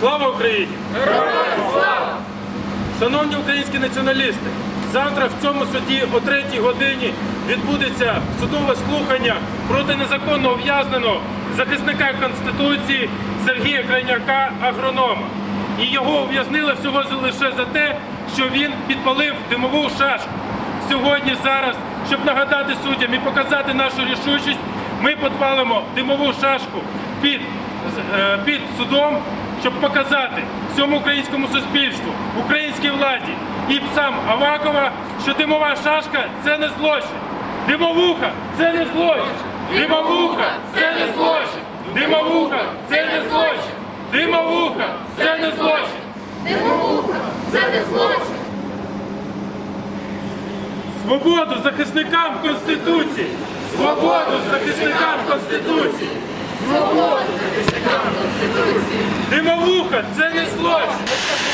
Слава Україні! Шановні українські націоналісти, завтра в цьому суді о 3 годині відбудеться судове слухання проти незаконно ув'язненого захисника Конституції Сергія Крайняка, агронома. І його ув'язнили всього лише за те, що він підпалив димову шашку. Сьогодні, зараз, щоб нагадати суддям і показати нашу рішучість, ми підпалимо димову шашку під, е, під судом, щоб показати всьому українському суспільству, українській владі і псам Авакова, що димова шашка це не злочин. Димовуха це не злочин. Димовуха це не злочин. Димовуха це не злочин. Димовуха це не злочин. Димовуха, це не злочин. Свободу захисникам Конституції! Свободу захисникам Конституції! Свободу захисникам Конституції. Димовуха це не злочин!